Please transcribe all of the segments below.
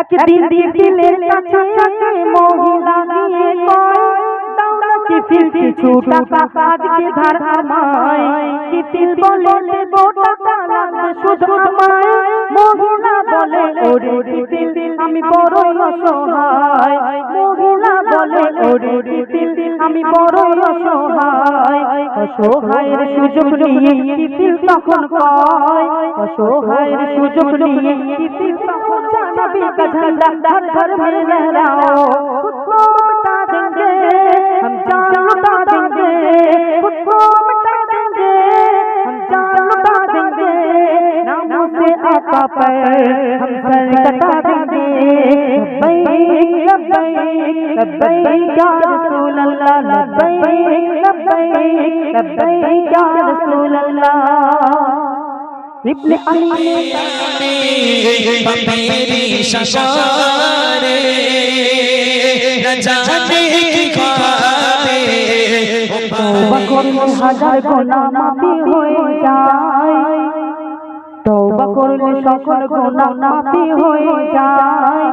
একদিন দিদিলের কাছে মহিলা গিয়ে কয় দাও না কিফিল কিছু টাকা আজকে ধার আমায় কিফিল বলে দেব টাকা শুধু আমায়। মহিলা বলে ওরে কিফিল আমি বড়ই অসহায়। মহিলা বলে ওরে কিফিল আমি বড়ই অসহায়। অসহায়ের সুযোগ নিয়ে তখন কয়। অসহায়ের সুযোগ নিয়ে তখন नबी का झंडा हर घर में लहराओ। खुद मिटा देंगे। हम जान लुटा देंगे। खुद मिटा देंगे। हम जान लुटा देंगे। नामों से आका पर हम सर कटा देंगे। लबैक लबैक लबैक या रसूल अल्लाह लबैक लबैक लबैक या रसूल अल्लाह ইবনে আলী পাপেরি শাসারে রাজাতে কি খাবে ও হাজার গোনা মাফি হয়ে যায় তওবা করলে সকল গোনা মাফি হয়ে যায়।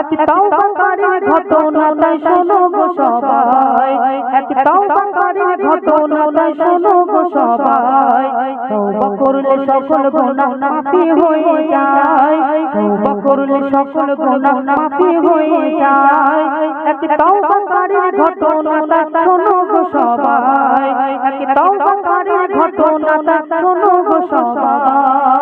এক তওবাকারীর ঘটনা তাই শোনো গো সবাই। এক তওবাকারীর ঘটনা তাই শোনো গো সবাই। তওবা করলে সকল গোনা মাফি হয়ে যায়। তওবা করলে সকল গোনা মাফি হয়ে যায়। এক তওবাকারীর ঘটনা তাই শোনো গো সবাই। এক তওবাকারীর ঘটনা তাই শোনো গো সবাই।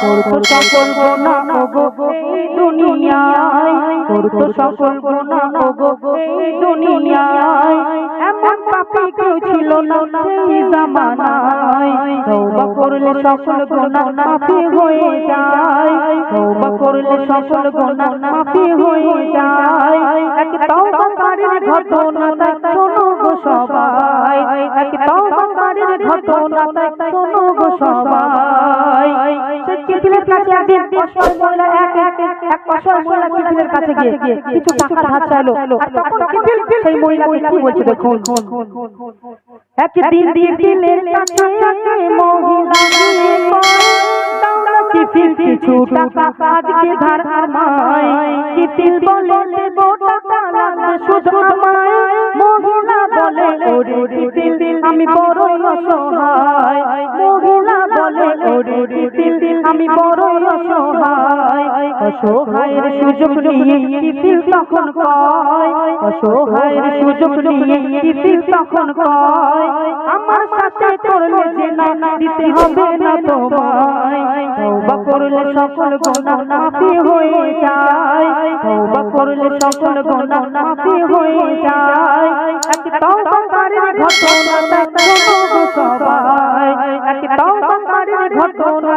করতো সকল গোনা ওগো এই দুনিয়ায়। করতো সকল গোনা ওগো দুনিয়ায়। এমন পাপী কেউ ছিল না সেই জামানায়। তওবা করলে সকল গোনা মাফি হয়ে যায়। তওবা করলে সকল গোনা মাফি হয়ে যায়। এক তওবাকারীর ঘটনা তাই শোনো গো সবাই। এক তওবাকারীর ঘটনা তাই শোনো গো সবাই। সে কাছে একদিন অসহায় মহিলা এক এক এক অসহায় মহিলা কিফিলের কাছে গিয়ে কিছু টাকা ধার চাইলো আর তখন কিফিল সেই মহিলাকে কি বলছে দেখুন একদিন দিদিলের কাছে মহিলা গিয়ে কয় দাও না কিফিল কিছু টাকা আজকে ধার আমায় কিফিল বলে দেব টাকা লাগবে শুধু আমায় মহিলা বলে ওরে কিফিল আমি অসহায় মহিলা বলে ওরে আমি বড়ই অসহায়, অসহায়ের সুযোগ নিয়ে কিফিল তখন কয় অসহায়ের সুযোগ নিয়ে কিফিল তখন কয় আমার সাথে করলে যে না দিতে হবে না তোমায়। তওবা করলে সকল গোনা মাফি হয়ে যায়। তওবা করলে সকল গোনা মাফি হয়ে যায়। এক ঘটনা সবাই এক ঘটনা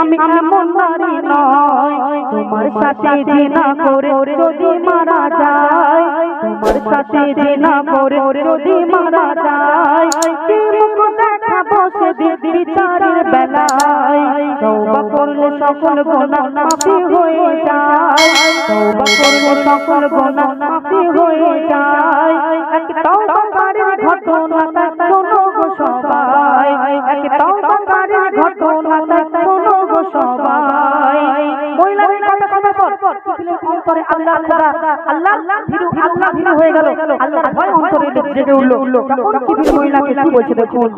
আমি এমন নারী নয় তোমার সাথে জিনা করে যদি মারা যায়, তোমার সাথে করে যদি মারা যায় কি মুখ বিচারের বেলায়। করলে সকল হয়ে যায়। করলে সকল হয়ে যায়। ঘটনা অন্তরে আল্লাহ আল্লাহ ভীরু আল্লাহ ভীরু হয়ে গেল। আল্লাহর ভয় অন্তরে জেগে উঠল। তখন কি ভীরু মহিলাকে কি বলছে দেখুন?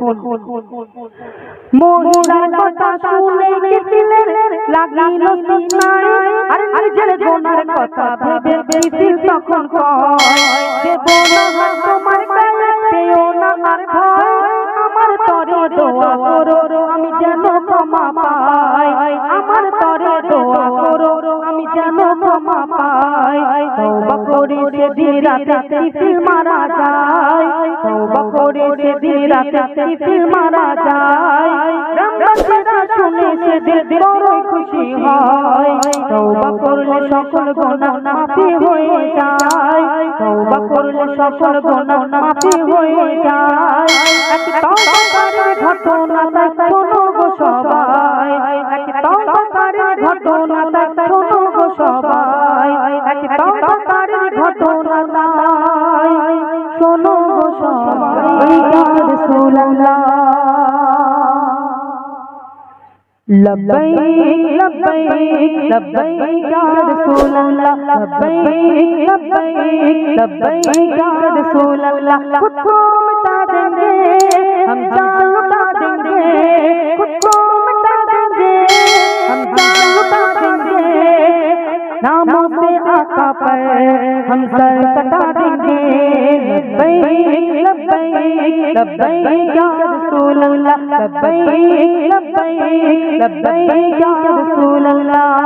আমি যেন কমা পাই। ক্ষমা পায়। তওবা করে সেদিন রাতে টিফিল মারা যায়। তওবা করে সেদিন রাতে টিফিল মারা যায়। শুনে খুশি হয়। করলে সকল হয়ে যায়। করলে সকল হয়ে যায়। ঘটনা কাটার ঘটনা নাই শোনো সবাই। রাসূলুল্লাহ لبيك لبيك لبيك يا رسول الله لبيك لبيك لبيك يا رسول الله خود کو مٹا دیں گے ہم جان لٹا دیں گے خود کو ہم جان لٹا دیں पर हम सर कटा देंगे। अल्लाह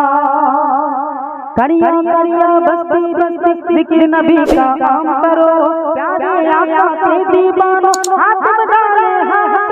करिया करिया बस्ती बस्ती नबी का काम करो। प्यारे आका के दीवानो, हाथ में डाले हाथ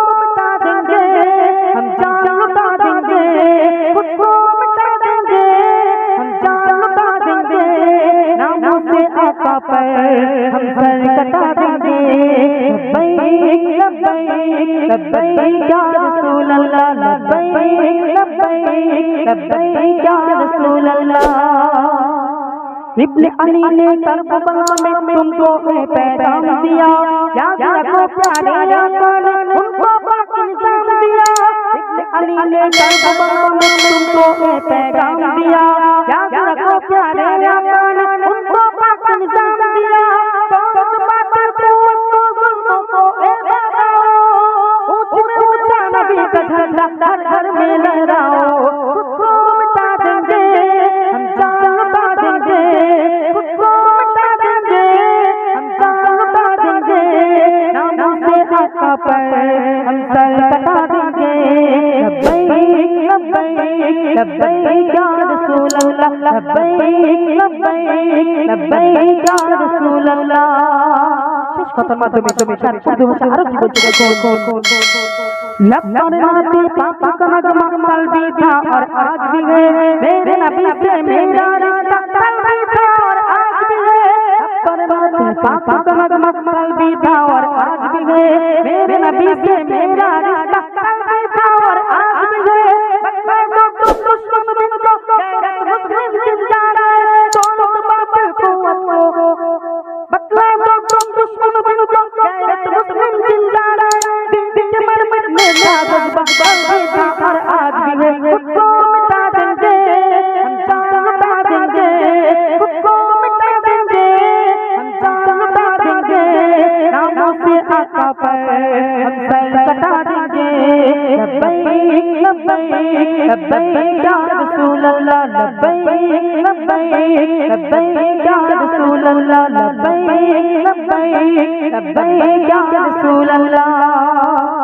हम सर कटा देंगे इब्ने अली ने करबला में तुमको पैगाम दिया। याद रखो प्यारे ने उनको पाक निज़ाम दिया। इब्ने अली ने करबला में तुमको पैगाम दिया। याद रखो प्यारे ने उनको पाक निज़ाम दिया तो बातें कुव्वत को जुल्मों को ए लगाओ ऊंच में ऊंचा नबी का झंडा हर घर में लहराओ खुद को मिटा देंगे हम जान लुटा देंगे खुद को मिटा देंगे हम जान लुटा देंगे नामों से आका पर हम सर कटा देंगे लब्बैक लब्बैक लब्बैक শেষ কথার মাধ্যমে তুমি সার শুদ্ধ ভাষা আরো কি বলতে लबर नाते पापा का नगमा कल भी था और आज भी है मेरे नबी से मेरा रिश्ता कल भी था और आज भी है लबर नाते पापा का नगमा कल भी था और आज भी है मेरे नबी से मेरा रिश्ता कल भी था और आज भी है बकबर को तुम दुश्मन बिन दो गैरत मुस्लिम जिंदा रहे दोनों बाप कुवत को बकबर को तुम दुश्मन बिन दो गैरत मुस्लिम जिंदा रहे दिल के मरमर में कागज बकबर भी था और आज भी है खुद को मिटा देंगे हम जान लुटा देंगे खुद को मिटा देंगे हम जान लुटा देंगे नामों से आका पर हम सर लबैक लबैक लबैक या रसूल अल्लाह लबैक लबैक लबैक या रसूल अल्लाह